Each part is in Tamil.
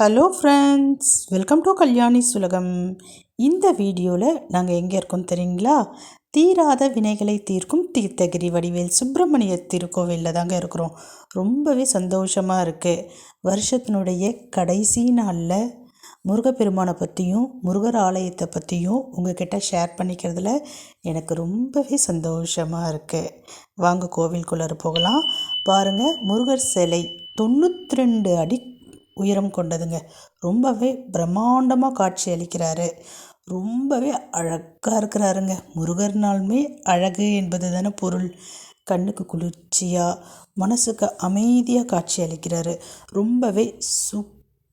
Hello friends welcome to Kalyani சுலகம் இந்த வீடியோவில் நாங்கள் எங்கே இருக்கோம் தெரியுங்களா? தீராத வினைகளை தீர்க்கும் தீர்த்தகிரி வடிவேல் சுப்பிரமணிய திருக்கோவிலில் தாங்க இருக்கிறோம். ரொம்பவே சந்தோஷமாக இருக்குது வருஷத்தினுடைய கடைசி நாளில் முருகப்பெருமானை பற்றியும் முருகர் ஆலயத்தை பற்றியும் உங்ககிட்ட ஷேர் பண்ணிக்கிறதுல எனக்கு ரொம்பவே சந்தோஷமாக இருக்குது வாங்க கோவிலுக்குள்ளார போகலாம். பாருங்கள் முருகர் சிலை தொண்ணூற்றி ரெண்டு அடி உயரம் கொண்டதுங்க. ரொம்பவே பிரம்மாண்டமாக காட்சி அளிக்கிறாரு. ரொம்பவே அழகாக இருக்கிறாருங்க. முருகர்னாலுமே அழகு என்பது தானே பொருள். கண்ணுக்கு குளிர்ச்சியாக மனசுக்கு அமைதியாக காட்சி அளிக்கிறாரு. ரொம்பவே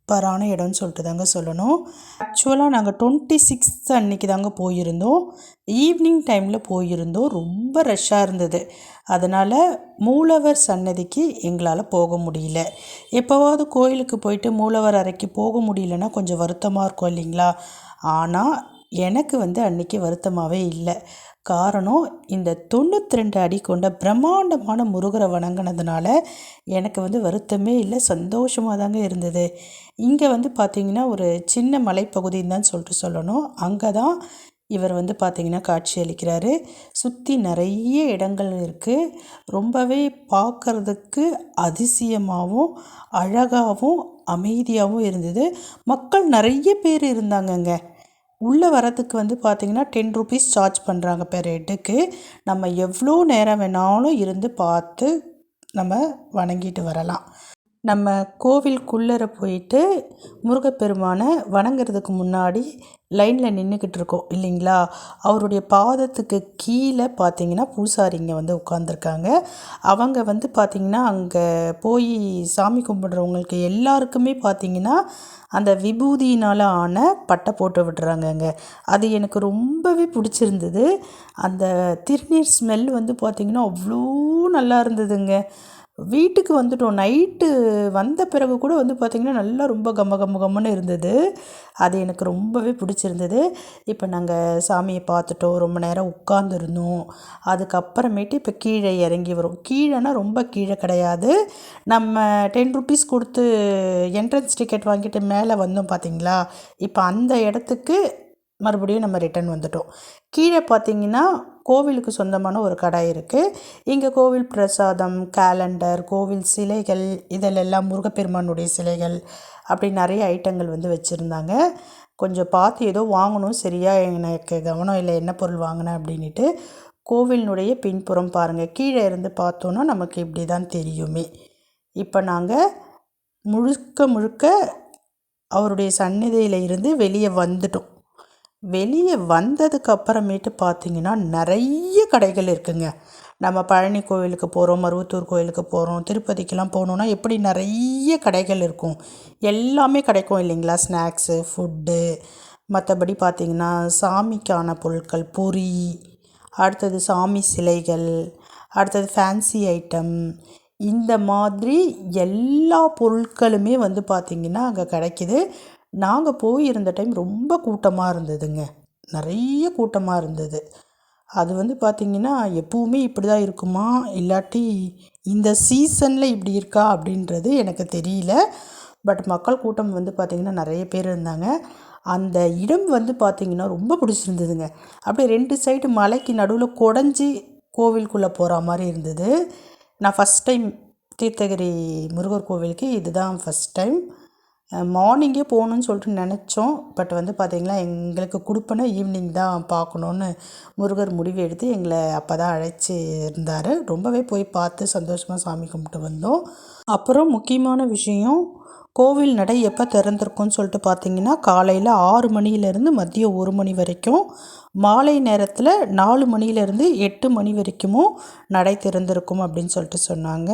சூப்பரான இடம்னு சொல்லிட்டு தாங்க சொல்லணும். ஆக்சுவலாக நாங்கள் டுவெண்ட்டி சிக்ஸ்த் அன்னைக்கு தாங்க போயிருந்தோம். ஈவினிங் டைமில் போயிருந்தோம். ரொம்ப ரஷ்ஷாக இருந்தது. அதனால் மூலவர் சன்னதிக்கு எங்களால் போக முடியல. எப்போவாவது கோயிலுக்கு போயிட்டு மூலவர் அறைக்கு போக முடியலன்னா கொஞ்சம் வருத்தமாக இருக்கும் இல்லைங்களா? ஆனால் எனக்கு வந்து அன்றைக்கி வருத்தமாகவே இல்லை. காரணம் இந்த தொண்ணூற்றி ரெண்டு அடி கொண்ட பிரம்மாண்டமான முருகரை வணங்கினதுனால எனக்கு வந்து வருத்தமே இல்லை சந்தோஷமாக தாங்க இருந்தது. இங்கே வந்து பார்த்திங்கன்னா ஒரு சின்ன மலைப்பகுதின்னு தான் சொல்லிட்டு சொல்லணும். அங்கே தான் இவர் வந்து பார்த்திங்கன்னா காட்சி அளிக்கிறாரு. சுற்றி நிறைய இடங்கள் இருக்குது ரொம்பவே பார்க்குறதுக்கு அதிசயமாகவும் அழகாகவும் அமைதியாகவும் இருந்தது. மக்கள் நிறைய பேர் இருந்தாங்கங்க. உள்ளே வரதுக்கு வந்து பார்த்திங்கன்னா டென் ருபீஸ் சார்ஜ் பண்ணுறாங்க பெர் ஹெட்டுக்கு நம்ம எவ்வளோ நேரம் வேணாலும் இருந்து பார்த்து நம்ம வணங்கிட்டு வரலாம். நம்ம கோவிலுக்குள்ளர போயிட்டு முருகப்பெருமானை வணங்குறதுக்கு முன்னாடி லைனில் நின்றுக்கிட்டு இருக்கோம் இல்லைங்களா? அவருடைய பாதத்துக்கு கீழே பார்த்தீங்கன்னா பூசாரிங்க வந்து உட்காந்துருக்காங்க அவங்க வந்து பார்த்திங்கன்னா அங்கே போய் சாமி கும்பிட்றவங்களுக்கு எல்லாருக்குமே பார்த்திங்கன்னா அந்த விபூதியினால் ஆன பட்டை போட்டு விடுறாங்கங்க அது எனக்கு ரொம்பவே பிடிச்சிருந்தது. அந்த திருநீர் ஸ்மெல் வந்து பார்த்திங்கன்னா அவ்வளோ நல்லா இருந்ததுங்க. வீட்டுக்கு வந்துட்டோம். நைட்டு வந்த பிறகு கூட வந்து பார்த்திங்கன்னா நல்லா ரொம்ப கம்ம கம்ம கம்முன்னு இருந்தது. அது எனக்கு ரொம்பவே பிடிச்சிருந்தது. இப்போ நாங்கள் சாமியை பார்த்துட்டோம். ரொம்ப நேரம் உட்காந்துருந்தோம் அதுக்கப்புறமேட்டு இப்போ கீழே இறங்கி வரும். கீழேனா ரொம்ப கீழே கிடையாது. நம்ம டென் ருபீஸ் கொடுத்து என்ட்ரன்ஸ் டிக்கெட் வாங்கிட்டு மேலே வந்தோம் பார்த்தீங்களா இப்போ அந்த இடத்துக்கு மறுபடியும் நம்ம ரிட்டர்ன் வந்துட்டோம். கீழே பார்த்தீங்கன்னா கோவிலுக்கு சொந்தமான ஒரு கடை இருக்குது இங்கே கோவில் பிரசாதம் கேலண்டர் கோவில் சிலைகள் இதிலெல்லாம் முருகப்பெருமானுடைய சிலைகள் அப்படி நிறைய ஐட்டங்கள் வந்து வச்சுருந்தாங்க. கொஞ்சம் பார்த்து ஏதோ வாங்கணும் சரியாக எனக்கு கவனம் இல்லை என்ன பொருள் வாங்கினேன் அப்படின்ட்டு கோவிலினுடைய பின்புறம் பாருங்கள் கீழே இருந்து பார்த்தோன்னா நமக்கு இப்படி தான் தெரியுமே. இப்போ நாங்கள் முழுக்க முழுக்க அவருடைய சந்நிதியில் இருந்து வெளியே வந்துட்டோம். வெளியே வந்ததுக்கு அப்புறமேட்டு பார்த்தீங்கன்னா நிறைய கடைகள் இருக்குங்க. நம்ம பழனி கோவிலுக்கு போகிறோம் மருவத்தூர் கோவிலுக்கு போகிறோம் திருப்பதிக்கெலாம் போகணுன்னா எப்படி நிறைய கடைகள் இருக்கும். எல்லாமே கிடைக்கும் இல்லைங்களா? Snacks food. மற்றபடி பார்த்திங்கன்னா சாமிக்கான பொருட்கள் பொறி அடுத்தது சாமி சிலைகள் அடுத்தது ஃபேன்சி ஐட்டம் இந்த மாதிரி எல்லா பொருட்களுமே வந்து பார்த்திங்கன்னா அங்கே கிடைக்கிது. நாங்கள் போயிருந்த டைம் ரொம்ப கூட்டமாக இருந்ததுங்க. நிறைய கூட்டமாக இருந்தது. அது வந்து பார்த்திங்கன்னா எப்போவுமே இப்படி தான் இருக்குமா? இல்லாட்டி இந்த சீசனில் இப்படி இருக்கா? அப்படின்றது எனக்கு தெரியல. பட் மக்கள் கூட்டம் வந்து பார்த்திங்கன்னா நிறைய பேர் இருந்தாங்க. அந்த இடம் வந்து பார்த்திங்கன்னா ரொம்ப பிடிச்சிருந்ததுங்க. அப்படியே ரெண்டு சைடு மலைக்கு நடுவில் குடஞ்சி கோவிலுக்குள்ளே போகிற மாதிரி இருந்தது. நான் ஃபஸ்ட் டைம் தீர்த்தகிரி முருகர் கோவிலுக்கு இதுதான் ஃபஸ்ட் டைம் மார்னிங்கே போகணுன்னு சொல்லிட்டு நினச்சோம். பட் வந்து பார்த்திங்களா எங்களுக்கு கொடுப்பன ஈவினிங் தான் பார்க்கணுன்னு முருகர் முடிவு எடுத்து எங்களை அப்போ தான் அழைச்சி இருந்தார். ரொம்பவே போய் பார்த்து சந்தோஷமாக சாமி கும்பிட்டு வந்தோம். அப்புறம் முக்கியமான விஷயம் கோவில் நடை எப்போ திறந்திருக்கும்னு சொல்லிட்டு பார்த்தீங்கன்னா காலையில் ஆறு மணியிலேருந்து மதியம் ஒரு மணி வரைக்கும் மாலை நேரத்தில் நாலு மணியிலேருந்து எட்டு மணி வரைக்கும் நடை திறந்திருக்கும் அப்படின்னு சொல்லிட்டு சொன்னாங்க.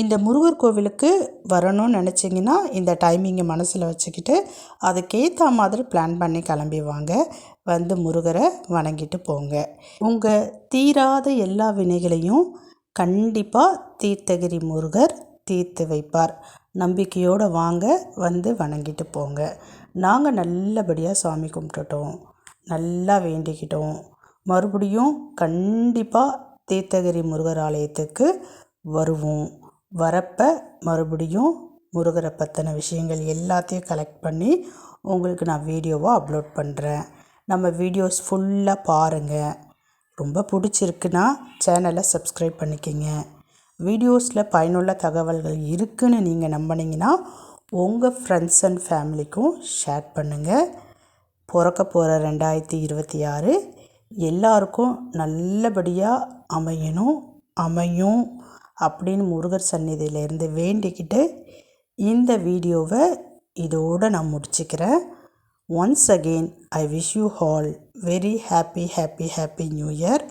இந்த முருகர் கோவிலுக்கு வரணும்னு நினச்சிங்கன்னா இந்த டைமிங்கை மனசில் வச்சுக்கிட்டு அதுக்கேற்ற மாதிரி பிளான் பண்ணி கிளம்பி வாங்க. வந்து முருகரை வணங்கிட்டு போங்க. உங்கள் தீராத எல்லா வினைகளையும் கண்டிப்பாக தீர்த்தகிரி முருகர் தீர்த்து வைப்பார். நம்பிக்கையோடு வாங்க வந்து வணங்கிட்டு போங்க. நாங்கள் நல்லபடியாக சாமி கும்பிட்டுட்டோம். நல்லா வேண்டிக்கிட்டோம். மறுபடியும் கண்டிப்பாக தீர்த்தகிரி முருகர் ஆலயத்துக்கு வருவோம். வரப்போ மறுபடியும் முருகரை பற்றின விஷயங்கள் எல்லாத்தையும் கலெக்ட் பண்ணி உங்களுக்கு நான் வீடியோவாக அப்லோட் பண்ணுறேன் நம்ம வீடியோஸ் ஃபுல்லாக பாருங்கள் ரொம்ப பிடிச்சிருக்குன்னா சேனலை சப்ஸ்கிரைப் பண்ணிக்கங்க. வீடியோஸில் பயனுள்ள தகவல்கள் இருக்குதுன்னு நீங்கள் நம்பினீங்கன்னா உங்கள் ஃப்ரெண்ட்ஸ் அண்ட் ஃபேமிலிக்கும் ஷேர் பண்ணுங்கள் பிறக்க போகிற ரெண்டாயிரத்தி இருபத்தி ஆறு எல்லாருக்கும் நல்லபடியாக அமையணும் அமையும். அப்படின்னு முருகர் சந்நிதியிலேருந்து வேண்டிக்கிட்டு இந்த வீடியோவை இதோடு நான் முடிச்சுக்கிறேன். Once again I wish you all very happy happy happy new year